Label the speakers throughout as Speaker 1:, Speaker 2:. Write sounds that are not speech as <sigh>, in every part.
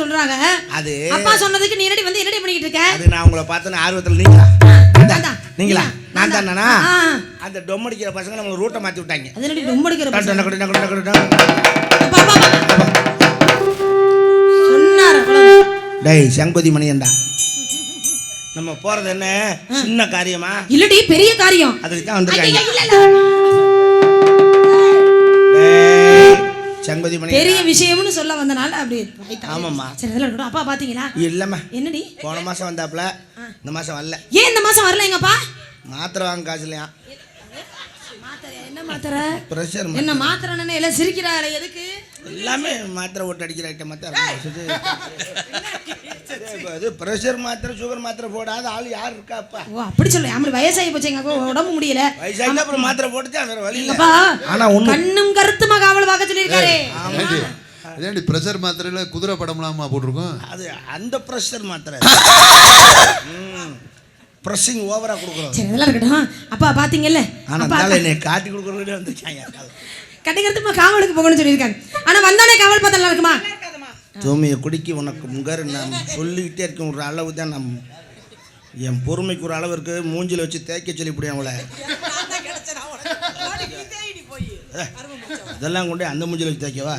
Speaker 1: சொல்றாங்க.
Speaker 2: அது
Speaker 1: அப்பா சொன்னதுக்கு நீ என்னடி வந்து என்னடி பண்ணிக்கிட்டு இருக்க?
Speaker 2: அது நான் உங்களை பார்த்தேன்னு ஆர்வத்தில் நீங்களா. நீங்களா? நான் தானா. அந்த டொம் அடிக்கிற பசங்க நம்மளை ரூட்டை மாற்றி விட்டாங்க.
Speaker 1: அது என்னடி ரொம்ப அடிக்கிற
Speaker 2: டக்கு,
Speaker 1: பசங்க?
Speaker 2: டேய் செங்கொதி மணியண்டா நம்ம போறது என்ன? சின்ன காரியமா?
Speaker 1: இல்லடி பெரிய காரியம்.
Speaker 2: அதுக்கு தான் வந்திருக்காங்க செங்கொதி மணி
Speaker 1: பெரிய விஷயம்னு சொல்ல வந்தனால அப்படி.
Speaker 2: ஆமாம்மா.
Speaker 1: சரி இருக்கட்டும். அப்பா பாத்தீங்களா?
Speaker 2: இல்லம்மா.
Speaker 1: என்னடி?
Speaker 2: போன மாசம் வந்தாப்புல இந்த மாசம் வரல.
Speaker 1: ஏன் இந்த மாசம் வரல எங்கப்பா?
Speaker 2: மாத்திரை வாங்க காசு இல்லையா?
Speaker 1: என்ன மாத்திரை?
Speaker 2: ப்ரெஷர்
Speaker 1: என்ன மாத்திரை. எல்லாம் சிரிக்கிறாளே எதுக்கு?
Speaker 2: எல்லாமே மாத்திரை ஓட்டு அடிக்கிற ஐட்டம் மாத்திரை. அது ப்ரெஷர் மாத்திரை சுகர் மாத்திரை போடாத ஆள் யார் இருக்காப்பா
Speaker 1: ஓ அப்படி சொல்ல ஆமா வயசாகி போச்சு எங்க அப்பா உடம்பு முடியல.
Speaker 2: வயசாக அப்புறம் மாத்திரை போட்டுச்சா வேற வழி
Speaker 1: கண்ணும் காவல் பார்க்க சொல்லியிருக்காரு.
Speaker 3: ஏண்டி? ப்ரெஷர் மாத்திரையில குதிரை படம்லாமா போட்டிருக்கோம்?
Speaker 2: அது அந்த ப்ரெஷர் மாத்திரை. ப்ரெஸ்ஸிங் ஓவரா கொடுக்குறோம்.
Speaker 1: சரி அதெல்லாம் இருக்கட்டும். அப்பா பாத்தீங்கல்ல?
Speaker 2: ஆனா
Speaker 1: அப்பா
Speaker 2: அதனால என்னை காட்டி கொடுக்குறதே வந்துச்சாங்க
Speaker 1: கட்டிக்கிறதுமா காவலுக்கு போகணும்னு சொல்லியிருக்காங்க. ஆனா வந்தானே காவல் பார்த்தா நல்லா இருக்குமா?
Speaker 2: தூமியை குடிக்கி உனக்கு முங்கர் நான் சொல்லிக்கிட்டே இருக்கேன் ஒரு அளவு தான் நம் என் பொறுமைக்கு ஒரு அளவு இருக்கு. மூஞ்சில வச்சு தேய்க்க சொல்லிவிடுவேன் அவளை. இதெல்லாம் கொண்டு அந்த மூஞ்சில வச்சு தேய்க்கவா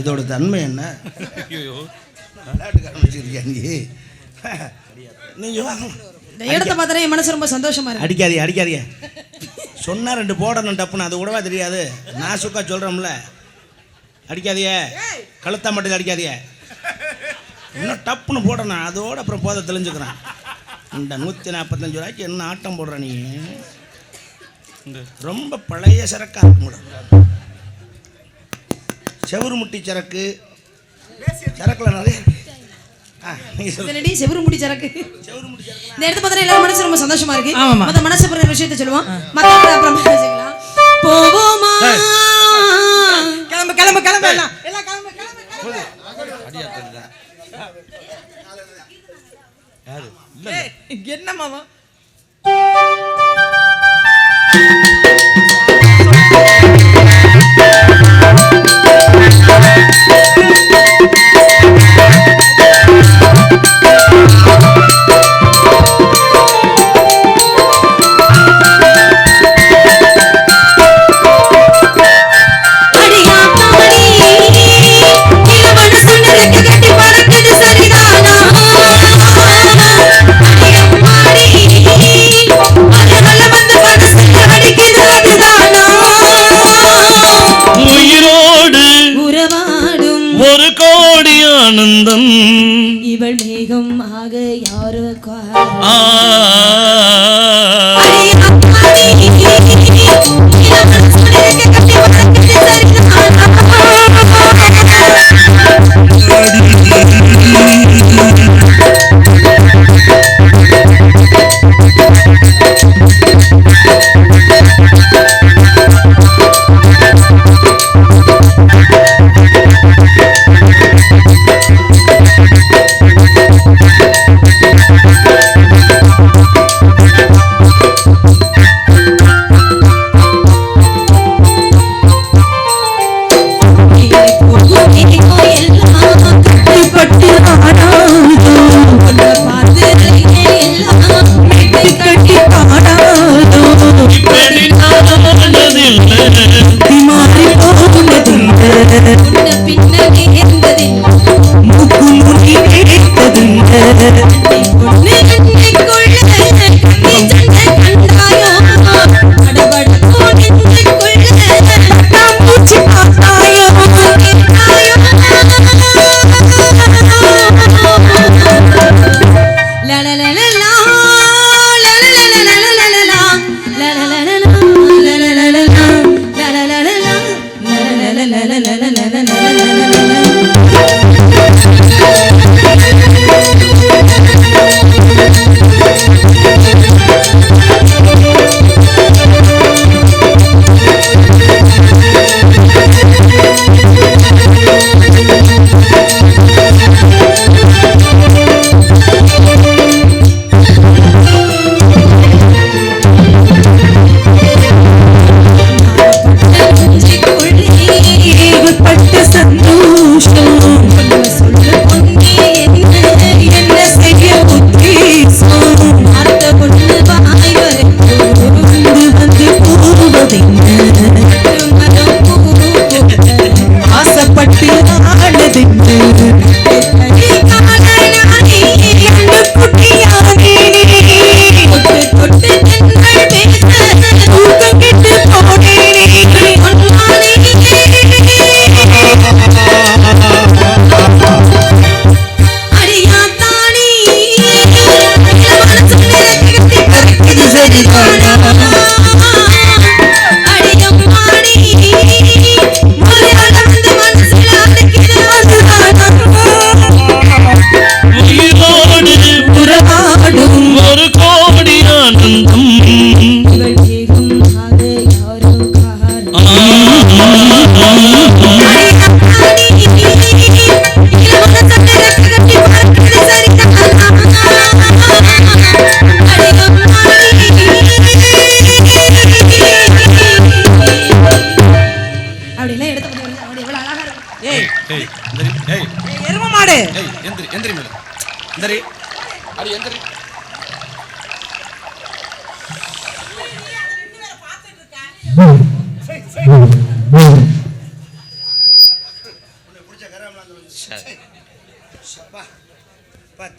Speaker 2: இதோட தன்மை என்ன? விளையாட்டுக்காரன் வச்சிருக்கியா நீ? நீங்க
Speaker 1: என் மனசு ரொம்ப சந்தோஷமா இருக்கு.
Speaker 2: அடிக்காதீங்க அடிக்காதீங்க. சொன்னா ரெண்டு போடணும் டப்புன்னு. அது கூடவா தெரியாது. நான் சுக்கா சொல்கிறோம்ல அடிக்காதீங்க. கழுத்தா மட்டும் அடிக்காதீங்க. இன்னும் டப்புன்னு போடணும். அதோட அப்புறம் போதை தெளிஞ்சுக்கிறேன். இந்த நூற்றி நாற்பத்தஞ்சு ரூபாய்க்கு என்ன ஆட்டம் போடுற நீ? ரொம்ப பழைய சரக்கா இருக்கும் கூட. செவுரு முட்டி சரக்கு. சரக்குல நிறைய இருக்கு. ஆ நீங்கள் சொல்லுங்க.
Speaker 1: இதனடி செவரு முடி சரக்கு.
Speaker 2: செவுரு முட்டி சரக்கு
Speaker 1: இந்த இடத்த பார்த்தா எல்லாரும் மனசு ரொம்ப சந்தோஷமா இருக்கு. மத்த மனசு புரியுற விஷயத்தை சொல்லுவோம். மத்த அப்புறம் பேசிக்கலாம். போவோமா?
Speaker 4: கிளம்பு கிளம்பு கிளம்பு. எல்லாம் எல்லாம் கிளம்பு கிளம்பு கிளம்பு. ஏய், என்ன மாமா?
Speaker 2: thank you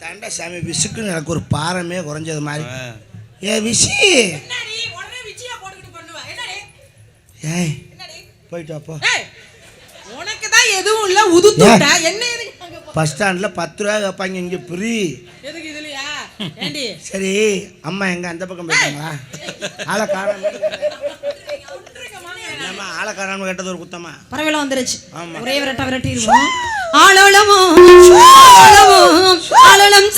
Speaker 2: தண்டை சாமி விசுக்குன்னு எனக்கு ஒரு பாரமே குறைஞ்சது மாதிரி. ஏ விசி. ஏய் போயிட்டு அப்போ
Speaker 4: உனக்கு தான் எதுவும் இல்ல உதுத்துட்ட என்ன
Speaker 2: பஸ் ஸ்டாண்டில் பத்து ரூபா கேட்பாங்க இங்கே ஃப்ரீ
Speaker 4: எதுக்கு இதுலயா? <laughs> ஏண்டி?
Speaker 2: சரி அம்மா எங்க? அந்த பக்கம் போயிட்டாங்களா? ஆளை என்னம்மா ஆளை கேட்டது ஒரு குத்தமா?
Speaker 1: பறவைலாம் வந்துருச்சு. ஒரே விரட்ட விரட்டிடுவோம். ஆளோளமோ ஆளோளமோ ஆளோளம்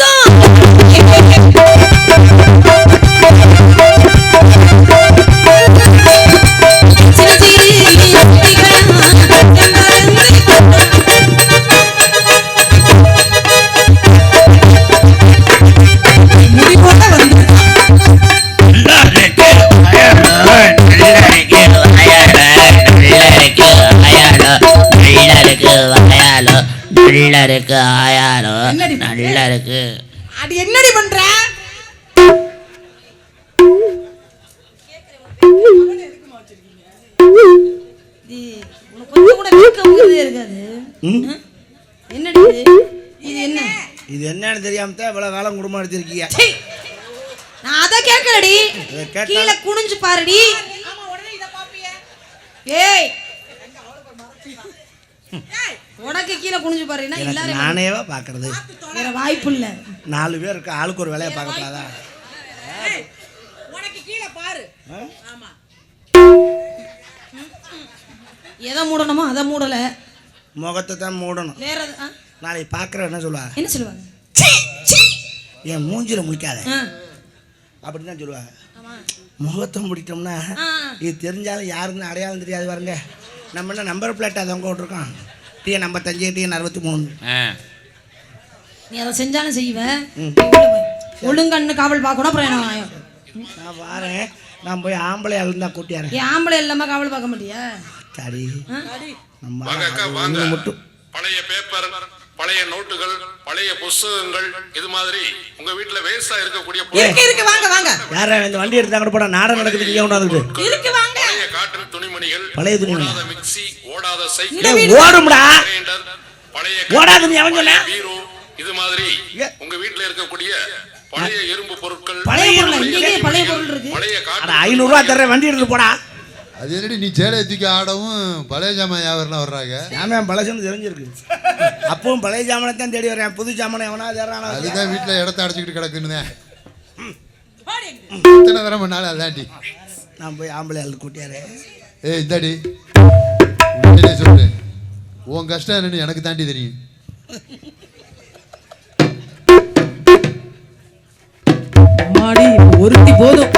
Speaker 5: இருக்கு ஆயாலோ
Speaker 4: என்னடி பண்ண?
Speaker 5: நல்லா இருக்கு
Speaker 4: அது என்னடி பண்ற?
Speaker 1: கொஞ்சம் கூட வெட்கம்ங்கிறதே இருக்காது.
Speaker 2: ம்?
Speaker 1: என்னடி இது? இது என்ன?
Speaker 2: இது என்னன்னு தெரியாம தான் இவ்வளவு காலம் குடும்பம் எடுத்திருக்கீங்க.
Speaker 1: சீ! நான் அதை கேட்கலடி. கீழே குனிஞ்சு பாருடி.
Speaker 4: ஆமா உடனே இத பாப்பியே.
Speaker 1: ஏய் உனக்கு கீழே குனிஞ்சு பாருன்னா எல்லாரும்
Speaker 2: நானேவா பாக்குறது.
Speaker 1: வேற வாய்ப்பு இல்ல.
Speaker 2: நாலு பேர் இருக்கு ஆளுக்கு ஒரு வேலையை பார்க்கக்கூடாதா
Speaker 4: உனக்கு கீழே பாரு? ஆமா.
Speaker 1: எதை மூடணுமோ அதை மூடல.
Speaker 2: முகத்தை தான் மூடணும்.
Speaker 1: வேற?
Speaker 2: நாளைக்கு பார்க்குற என்ன சொல்லுவாங்க
Speaker 1: என்ன சொல்லுவாங்க?
Speaker 2: என் மூஞ்சில முடிக்காத அப்படின்னு தான் சொல்லுவாங்க. முகத்தை முடிட்டோம்னா இது தெரிஞ்சாலும் யாருன்னு அடையாளம் தெரியாது பாருங்க. நம்ம என்ன நம்பர் பிளேட் அதை அவங்க விட்ருக்கோம் டிஎன் ஐம்பத்தஞ்சு டிஎன் அறுபத்தி மூணு
Speaker 1: நீ அதை செஞ்சாலும் செய்வ.
Speaker 2: ம்.
Speaker 1: நீ உள்ள போய். ஒழுங்கன்னு காவல் பார்க்கணும் அப்புறம்?
Speaker 2: நான் வாரேன். நான் போய் ஆம்பளை இருந்தால் கூட்டியாரேன்
Speaker 1: ஏன் ஆம்பளை இல்லாம காவல் பார்க்க மாட்டியா?
Speaker 2: சரி? நம்ம மட்டும்.
Speaker 6: பழைய பேப்பர் பழைய நோட்டுகள் பழைய புஸ்தகங்கள் இது மாதிரி உங்க வீட்டுல வேஸ்டா இருக்கக்கூடிய
Speaker 4: இருக்கு இருக்கு வாங்க வாங்க.
Speaker 2: யாரா இந்த வண்டி எடுத்தாங்க போட நாடகம் நடக்குது இங்கே கொண்டாந்துட்டு
Speaker 4: இருக்கு வாங்க.
Speaker 6: காட்டன் துணிமணிகள்
Speaker 2: பழைய துணிமணி.
Speaker 6: ஓடாத மிக்ஸி ஓடாத சைக்கிள்
Speaker 2: ஓடும்டா.
Speaker 6: பழைய
Speaker 2: ஓடாதுன்னு எவன் சொன்னா?
Speaker 6: பீரோ இது மாதிரி. உங்க வீட்டுல இருக்கக்கூடிய பழைய இரும்பு பொருட்கள்
Speaker 2: பழைய
Speaker 1: பொருள் இங்கேயே பழைய பொருள் இருக்கு?
Speaker 6: பழைய காட்டன்
Speaker 2: ஐநூறுரூவா தர்றேன் வண்டி எடுத்து போடா.
Speaker 3: அது என்னடி நீ சேலையை தூக்கி ஆடவும் பழைய ஜாமான் வியாபாரம் வர்றாங்க?
Speaker 2: ஜாமான் பழசுன்னு தெரிஞ்சிருக்கு. அப்பவும் பழைய ஜாமானை தான் தேடி வரேன் புது ஜாமானை எவனா தேடுறானா
Speaker 3: அதுதான் வீட்டில் இடத்த அடைச்சிக்கிட்டு கிடக்குன்னு
Speaker 4: போடி.
Speaker 3: எத்தனை தரம் பண்ணாலும் அதான்டி.
Speaker 2: நான் போய் ஆம்பளை ஆள் கூட்டியாரே.
Speaker 3: ஏய் இந்தாடி. உண்மையிலே சொல்றேன் உன் கஷ்டம் என்னன்னு எனக்கு தாண்டி தெரியும்.
Speaker 4: அம்மாடி ஒருத்தி போதும்.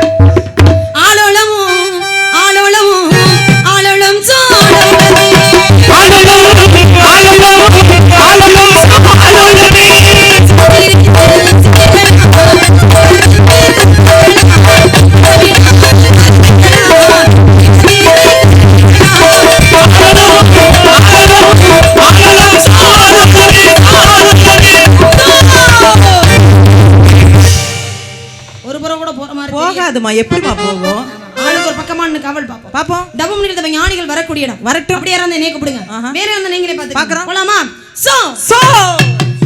Speaker 4: போகாதுமா எப்படிமா போகும்?
Speaker 1: ஆளுக்கு ஒரு பக்கமா நின்னு காவல் பார்ப்போம்.
Speaker 4: பாப்போம்
Speaker 1: டபம் நிறுத்த ஞானிகள் வரக்கூடிய இடம்.
Speaker 4: வரட்டும்.
Speaker 1: அப்படியே இருந்தா கூப்பிடுங்க.
Speaker 4: ஆஹா.
Speaker 1: வேற இருந்தா நீங்களே பாத்து
Speaker 4: பார்க்கறோம்.
Speaker 1: போலாமா? சோ.
Speaker 4: சோ.